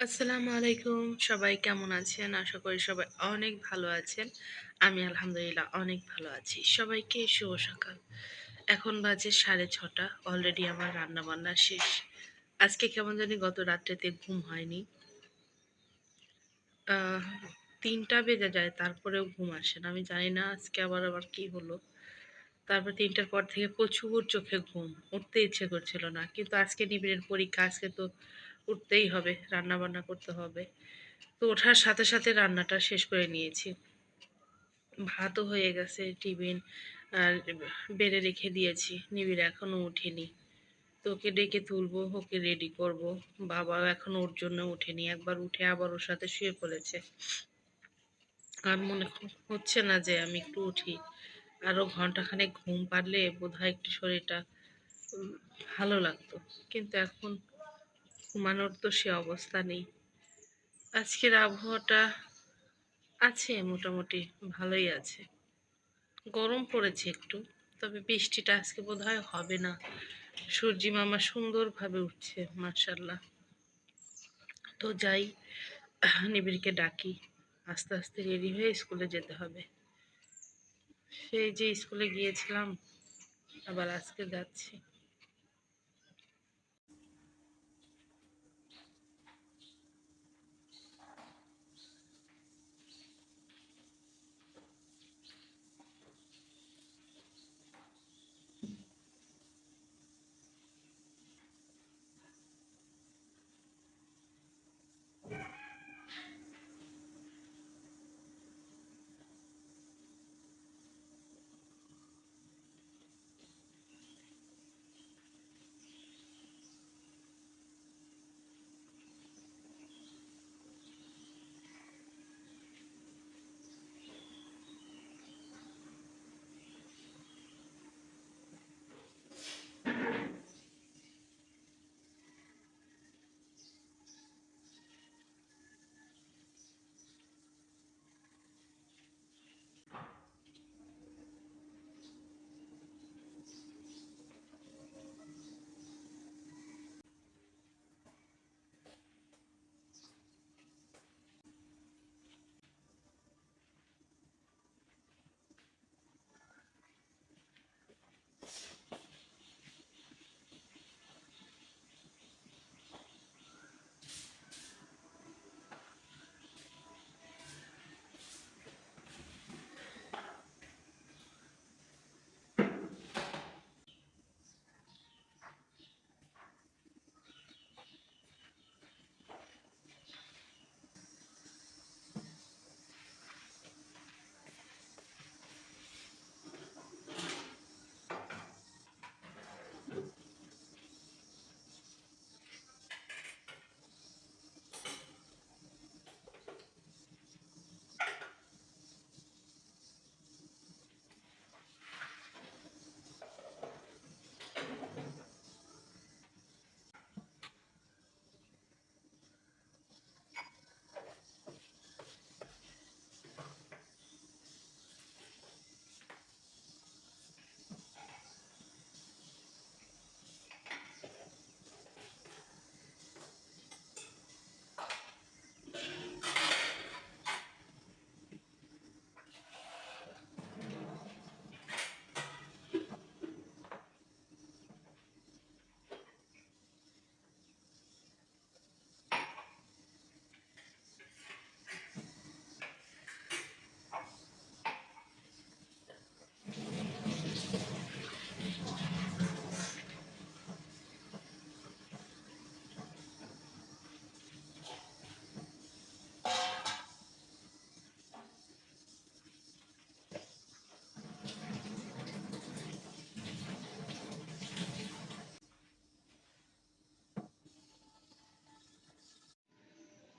আসসালামু আলাইকুম। সবাই কেমন আছেন? আশা করি সবাই অনেক ভালো আছেন। আমি আলহামদুলিল্লাহ অনেক ভালো আছি। সবাইকে শুভ সকাল। এখন বাজে সাড়ে ছটা। অলরেডি আমার রান্না বান্না শেষ। আজকে কেমন জানি গত রাত্রেতে ঘুম হয়নি। তিনটা বেজে যায়, তারপরেও ঘুম আসে না। আমি জানি না আজকে আবার আবার কি হলো। তারপর তিনটার পর থেকে প্রচুর চোখে ঘুম। উঠতে ইচ্ছে করছিল না। কিন্তু আজকে নিবিড়ের পরীক্ষা, আজকে তো উঠতেই হবে রান্না বান্না করতে হবে। তো ওঠার সাথে সাথে রান্নাটা শেষ করে নিয়েছি। ভাতও হয়ে গেছে, টিফিন আর বেড়ে রেখে দিয়েছি। নিবিড় এখনও উঠেনি। তো ওকে ডেকে তুলবো, ওকে রেডি করব। বাবাও এখনও ওর জন্য উঠেনি একবার উঠে আবার ওর সাথে শুয়ে পড়েছে। আর মনে হচ্ছে না যে আমি একটু উঠি। আরও ঘন্টাখানেক ঘুম পারলে বোধহয় একটু শরীরটা ভালো লাগতো। কিন্তু এখন ঘুমানোর তো সে অবস্থা নেই। আজকের আবহাওয়াটা আছে, মোটামুটি ভালোই আছে। গরম পড়েছে একটু, তবে বৃষ্টিটা আজকে বোধহয় হবে না। সূর্যি মামা সুন্দরভাবে উঠছে মার্শাল্লাহ তো যাই, নিবিড়কে ডাকি, আস্তে আস্তে রেডি হয়ে স্কুলে যেতে হবে। সেই যে স্কুলে গিয়েছিলাম, আবার আজকে যাচ্ছি।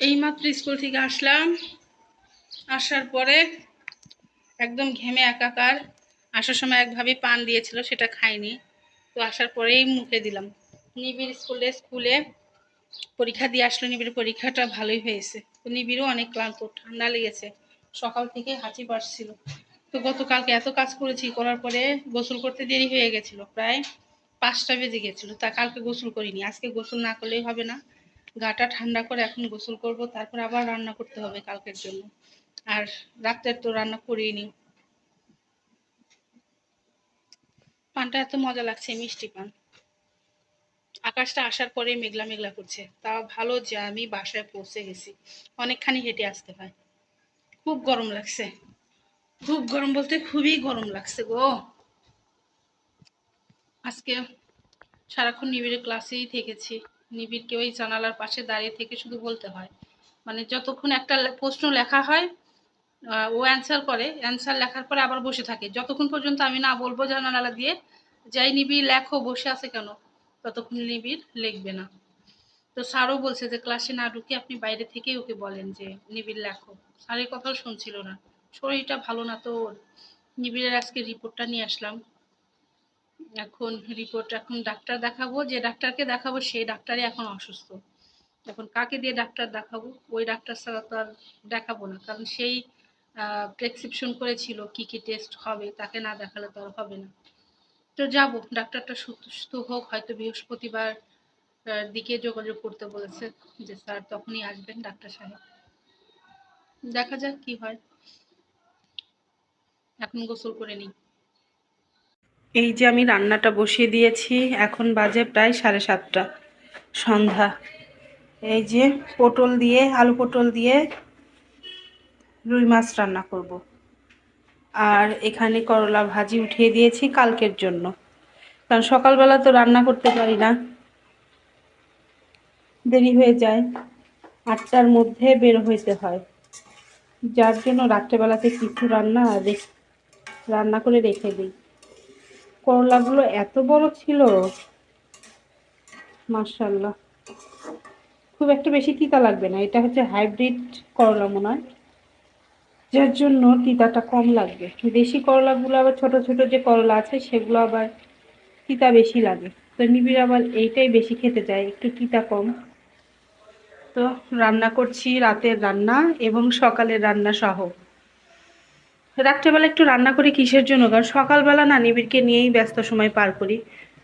এইমাত্র স্কুল থেকে আসলাম। আসার পরে একদম ঘেমে একাকার। আসার সময় একভাবে পান দিয়েছিল, সেটা খাইনি। তো আসার পরেই মুখে দিলাম। নিবিড় স্কুলে স্কুলে পরীক্ষা দিয়ে আসলো, নিবিড় পরীক্ষাটা ভালোই হয়েছে। তো নিবিড়ও অনেক ক্লান্ত, ঠান্ডা লেগেছে। সকাল থেকে হাঁচি পাচ্ছিল তো গতকালকে এত কাজ করেছি, করার পরে গোসল করতে দেরি হয়ে গেছিল। প্রায় পাঁচটা বেজে গেছিল। তা কালকে গোসল করিনি, আজকে গোসল না করলেই হবে না। গাটা ঠান্ডা করে এখন গোসল করব, তারপর আবার রান্না করতে হবে কালকের জন্য। আর রাত্রের তো রান্না করিনি পানটা এত মজা লাগছে, মিষ্টি পান। আকাশটা আসার পরে মেঘলা মেঘলা করছে। তা ভালো যে আমি বাসায় পৌঁছে গেছি। অনেকখানি হেঁটে আসতে হয়। খুব গরম লাগছে। খুব গরম বলতে খুবই গরম লাগছে গো। আজকে সারাক্ষণ নিবিড়ের ক্লাসেই থেকেছি। নিবিড়কে ওই জানালার পাশে দাঁড়িয়ে থেকে শুধু বলতে হয়। মানে যতক্ষণ একটা প্রশ্ন লেখা হয় ও অ্যান্সার করে অ্যান্সার লেখার পরে আবার বসে থাকে। যতক্ষণ পর্যন্ত আমি না বলব জানালা দিয়ে, যাই নিবিড় লেখো, বসে আছে কেন? ততক্ষণ নিবিড় লিখবে না। তো স্যারও বলছে যে, ক্লাসে না ঢুকে আপনি বাইরে থেকেই ওকে বলেন যে, নিবিড় লেখো। স্যারের কথাও শুনছিল না। শরীরটা ভালো না তো ওর। নিবিড়ের আজকে রিপোর্টটা নিয়ে আসলাম। এখন রিপোর্ট এখন ডাক্তার দেখাবো, যে ডাক্তারকে দেখাবো, সেই ডাক্তারই এখন অসুস্থ। এখন কাকে দিয়ে ডাক্তার দেখাবো? ওই ডাক্তার ছাড়া তো আর দেখাবো না, কারণ সেই প্রেসক্রিপশন করেছিল কি কি টেস্ট হবে, তাকে না দেখালে তো আর হবে না। তো যাব, ডাক্তারটা সুস্থ হোক, হয়তো বৃহস্পতিবার দিকে যোগাযোগ করতে বলেছে যে স্যার তখনই আসবেন ডাক্তার সাহেব। দেখা যাক কি হয়। এখন গোসল করে নিই। এই যে আমি রান্নাটা বসিয়ে দিয়েছি, এখন বাজে প্রায় সাড়ে সাতটা, সন্ধ্যা। এই যে পটল দিয়ে, আলু পটল দিয়ে রুই মাছ রান্না করব। আর এখানে করলা ভাজি উঠিয়ে দিয়েছি কালকের জন্য। কারণ সকালবেলা তো রান্না করতে পারি না। দেরি হয়ে যায়। আটটার মধ্যে বের হইতে হয়। যার জন্য রাত্রেবেলাতে কিছু রান্না রান্না করে রেখে দিই। করলাগুলো এত বড় ছিল। মার্শাল্লাহ খুব একটা বেশি তিতা লাগবে না। এটা হচ্ছে হাইব্রিড করলা মনে হয়। যার জন্য তিতাটা কম লাগবে। দেশি করলাগুলো আবার ছোট ছোট যে করলা আছে, সেগুলো আবার তিতা বেশি লাগে। তো নিবিড় আবার এইটাই বেশি খেতে চায়, একটু তিতা কম। তো রান্না করছি রাতের রান্না এবং সকালের রান্না সহ। রাত্রেবেলা একটু রান্না করি কিসের জন্য? কারণ সকালবেলা না নিবিড়কে নিয়েই ব্যস্ত সময় পার করি।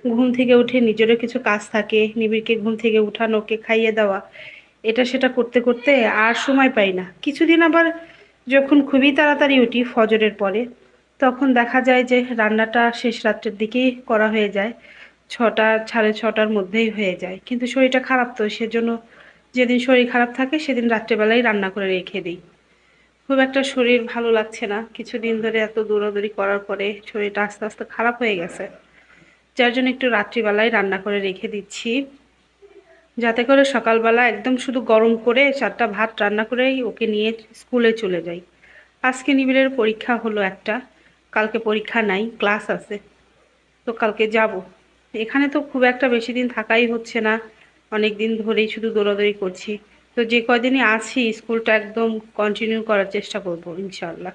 ঘুম থেকে উঠে নিজেরও কিছু কাজ থাকে, নিবিড়কে ঘুম থেকে উঠানো, ওকে খাইয়ে দেওয়া, এটা সেটা করতে করতে আর সময় পাই না। কিছুদিন আবার যখন খুবই তাড়াতাড়ি উঠি ফজরের পরে, তখন দেখা যায় যে রান্নাটা শেষ রাত্রের দিকেই করা হয়ে যায়। ছটা, সাড়ে ছটার মধ্যেই হয়ে যায়। কিন্তু শরীরটা খারাপ তো, সেজন্য যেদিন শরীর খারাপ থাকে, সেদিন রাত্রেবেলাই রান্না করে রেখে দিই। খুব একটা শরীর ভালো লাগছে না। কিছুদিন ধরে এত দৌড়াদৌড়ি করার পরে শরীরটা আস্তে আস্তে খারাপ হয়ে গেছে। যার জন্য একটু রাত্রিবেলায় রান্না করে রেখে দিচ্ছি। যাতে করে সকালবেলা একদম শুধু গরম করে চারটা ভাত রান্না করেই ওকে নিয়ে স্কুলে চলে যাই। আজকে নিবিড়ের পরীক্ষা হলো একটা। কালকে পরীক্ষা নাই, ক্লাস আছে। তো কালকে যাব। এখানে তো খুব একটা বেশি দিন থাকাই হচ্ছে না। অনেক দিন ধরেই শুধু দৌড়াদৌড়ি করছি। তো যে কয়দিনই আছি স্কুলটা একদম কন্টিনিউ করার চেষ্টা করব ইনশাআল্লাহ।